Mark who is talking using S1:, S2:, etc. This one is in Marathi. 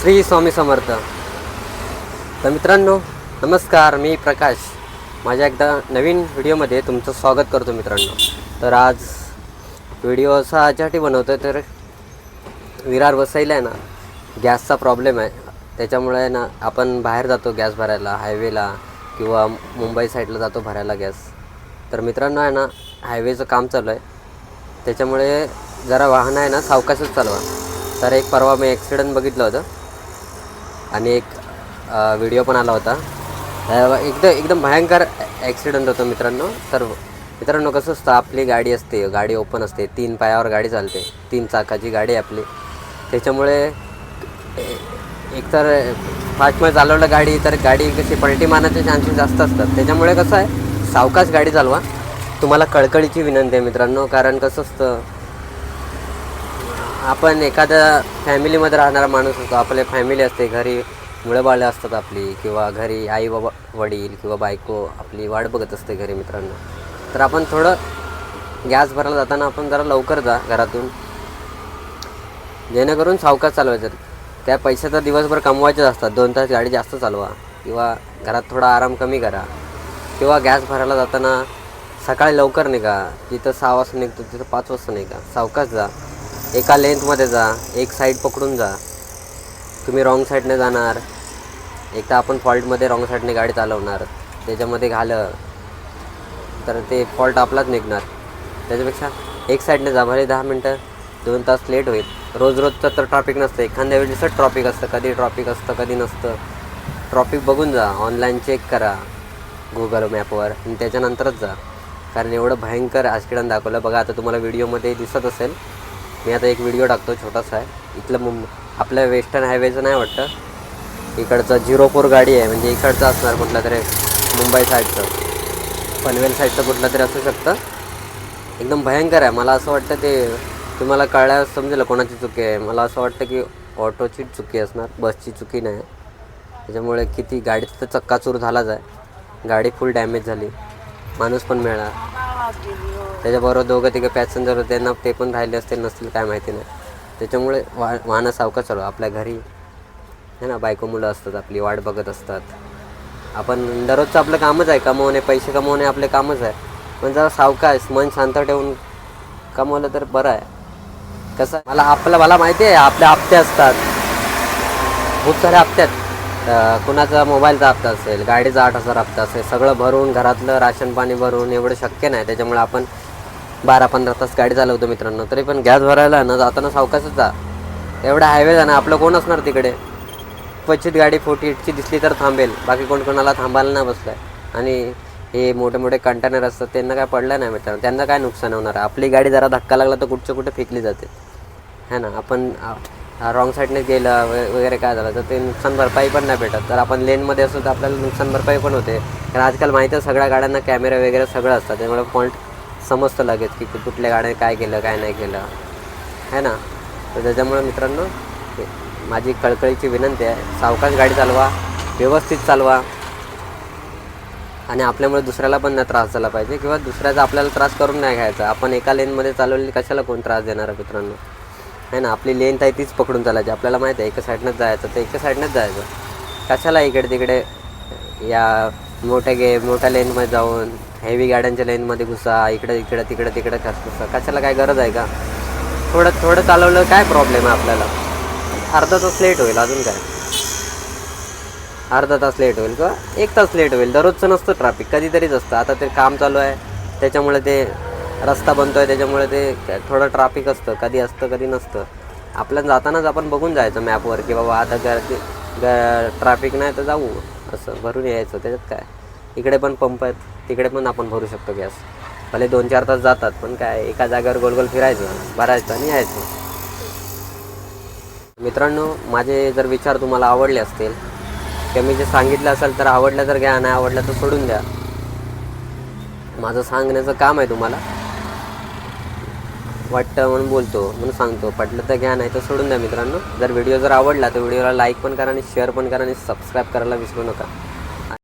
S1: श्री स्वामी समर्थ. तर मित्रांनो नमस्कार मी प्रकाश. माझ्या एकदा नवीन व्हिडिओमध्ये तुमचं स्वागत करतो मित्रांनो. तर आज व्हिडिओ असा याच्यासाठी बनवतो आहे तर विरार वसईला आहे ना गॅसचा प्रॉब्लेम आहे. त्याच्यामुळे आहे ना आपण बाहेर जातो गॅस भरायला हायवेला किंवा मुंबई साईडला जातो भरायला गॅस. तर मित्रांनो आहे ना हायवेचं काम चालू आहे. त्याच्यामुळे जरा वाहन आहे ना सावकाशच चालवा. तर एक परवा मी ॲक्सिडेंट बघितलं होतं. आणि एक व्हिडिओ पण आला होता. एकदम एकदम भयंकर ॲक्सिडेंट होतो मित्रांनो. तर मित्रांनो कसं असतं आपली गाडी असते गाडी ओपन असते तीन पायावर गाडी चालते तीन चाकाची गाडी आहे आपली. त्याच्यामुळे एकतर फास्टमध्ये चालवलं गाडी तर गाडी कशी पलटी मारण्याचे चान्सेस जास्त असतात. त्याच्यामुळे कसं आहे सावकाश गाडी चालवा. तुम्हाला कळकळीची विनंती आहे मित्रांनो कारण कसं असतं आपण एखाद्या फॅमिलीमध्ये राहणारा माणूस असतो आपले फॅमिली असते घरी मुळंबाळं असतात आपली किंवा घरी आई बाबा वडील किंवा बायको आपली वाट बघत असते घरी मित्रांनो. तर आपण थोडं गॅस भरायला जाताना आपण जरा लवकर जा घरातून. जेणेकरून सावकाश चालवायचं. त्या पैशाचा दिवसभर कमवायचेच असतात दोन तास गाडी जास्त चालवा किंवा घरात थोडा आराम कमी करा. किंवा गॅस भरायला जाताना सकाळी लवकर निघा जिथं सहा वाजता निघतो तिथं पाच वाजता निघा. सावकाश जा. एका लेंथमध्ये जा एक साईड पकडून जा. तुम्ही रॉंग साईडने जाणार. एक तर आपण फॉल्टमध्ये रॉंग साईडने गाडी चालवणार. त्याच्यामध्ये घालं तर ते फॉल्ट आपलाच निघणार. त्याच्यापेक्षा एक साईडने जा भले दहा मिनटं दोन तास लेट होईल. रोज रोजचं तर ट्रॉफिक नसतं. एखाद्या वेळेसच ट्रॉफिक असतं. कधी ट्रॉफिक असतं कधी नसतं. ट्रॉफिक बघून जा. ऑनलाईन चेक करा. गुगल मॅपवर आणि त्याच्यानंतरच जा. कारण एवढं भयंकर आजकिडान दाखवलं. बघा आता तुम्हाला व्हिडिओमध्ये दिसत असेल. मी आता एक व्हिडिओ टाकतो छोटासा आहे. इथलं मुंब आपल्या वेस्टर्न हायवेचं नाही वाटतं. इकडचं झिरो फोर गाडी आहे म्हणजे इकडचं असणार कुठलं तरी मुंबई साईडचं पनवेल साईडचं कुठलं तरी असू शकतं. एकदम भयंकर आहे. मला असं वाटतं ते तुम्हाला कळल्या समजेल कोणाची चुकी आहे. मला असं वाटतं की ऑटोची चुकी असणार बसची चुकी नाही. त्याच्यामुळे किती गाडीचा तर चक्काचूर झालाच आहे. गाडी फुल डॅमेज झाली. माणूस पण मिळणार. त्याच्याबरोबर दोघं तिघं पॅसेंजर होते त्यांना ते पण राहिले असतील नसतील काय माहिती नाही. त्याच्यामुळे वा वाहनं सावकाश चालू आपल्या घरी है ना बायको मुलं असतात आपली वाट बघत असतात. आपण दररोजचं आपलं कामच आहे. कमवणे पैसे कमवणे आपले कामच आहे. पण जरा सावकाश मन शांत ठेवून कमवलं तर बरं आहे. कसं मला आपलं मला माहिती आहे आपल्या हप्ते असतात. खूप सारे हप्ते आहेत. कुणाचा मोबाईलचा हप्ता असेल गाडीचा आठ हजार हप्ता असेल सगळं भरून घरातलं राशन पाणी भरून एवढं शक्य नाही. त्याच्यामुळे आपण बारा पंधरा तास गाडी चालवतो मित्रांनो तरी पण गॅस भरायला ना जाताना सावकाशच जा. एवढा हायवे जा ना आपलं कोण असणार तिकडे? क्वचित गाडी फोर्टी एटची दिसली तर थांबेल बाकी कोण कोणाला थांबायला नाही बसलं आहे आणि हे मोठे मोठे कंटेनर असतात त्यांना काय पडलं नाही मित्रांनो त्यांना काय नुकसान होणार? आपली गाडी जरा धक्का लागला तर कुठच्या कुठे फेकली जाते. है ना? आपण रॉंग साईडने गेलं वगैरे काय झालं तर ते नुकसान भरपाई पण नाही भेटत. तर आपण लेनमध्ये असतो तर आपल्याला नुकसान भरपाई पण होते. कारण आजकाल माहिती आहे सगळ्या गाड्यांना कॅमेरे वगैरे सगळं असतात त्यामुळे पॉईंट समजतं लगेच की कुठल्या गाड्याने काय केलं काय नाही केलं. है ना? तर त्याच्यामुळे मित्रांनो माझी कळकळीची विनंती आहे सावकाश गाडी चालवा व्यवस्थित चालवा. आणि आपल्यामुळे दुसऱ्याला पण नाही त्रास झाला पाहिजे किंवा दुसऱ्याचा आपल्याला त्रास करून नाही घ्यायचा. आपण एका लेनमध्ये चालवलेली कशाला कोण त्रास देणार आहे मित्रांनो? आहे ना? आपली लेन आहे तीच पकडून चालायची. आपल्याला माहिती आहे एका साईडनंच जायचं तर एका साईडनंच जायचं. कशाला इकडे तिकडे या मोठ्या गे मोठ्या लेनमध्ये जाऊन हेवी गाड्यांच्या लेनमध्ये घुसा इकडं इकडं तिकडं तिकडं कस घुसा. कशाला काय गरज आहे का? थोडं थोडं चालवलं काय प्रॉब्लेम आहे आपल्याला? अर्धा तास लेट होईल अजून काय? अर्धा तास लेट होईल किंवा एक तास लेट होईल. दररोजचं नसतं ट्रॅफिक कधीतरीच असतं. आता ते काम चालू आहे त्याच्यामुळे ते रस्ता बनतो आहे त्याच्यामुळे ते थोडं ट्रॅफिक असतं. कधी असतं कधी नसतं. आपल्याला जातानाच आपण बघून जायचं मॅपवर की बाबा आता गर्दी ग ट्रॅफिक नाही तर जाऊ. असं भरून यायचं. त्याच्यात काय? इकडे पण पंप आहेत. तिकडे पण आपण भरू शकतो गॅस. भले दोन चार तास जातात पण काय एका जागेवर गोल गोल फिरायचं भरायचं आणि यायचं. मित्रांनो माझे जर विचार तुम्हाला आवडले असतील किंवा मी जे सांगितलं असेल तर आवडलं तर घ्या नाही आवडलं तर सोडून द्या. माझं सांगण्याचं काम आहे तुम्हाला. वाटतं म्हणून बोलतो म्हणून सांगतो. पटलं तर घ्या नाही तर सोडून द्या मित्रांनो. जर व्हिडिओ जर आवडला तर व्हिडिओला लाईक पण करा आणि शेअर पण करा आणि सबस्क्राईब करायला विसरू नका.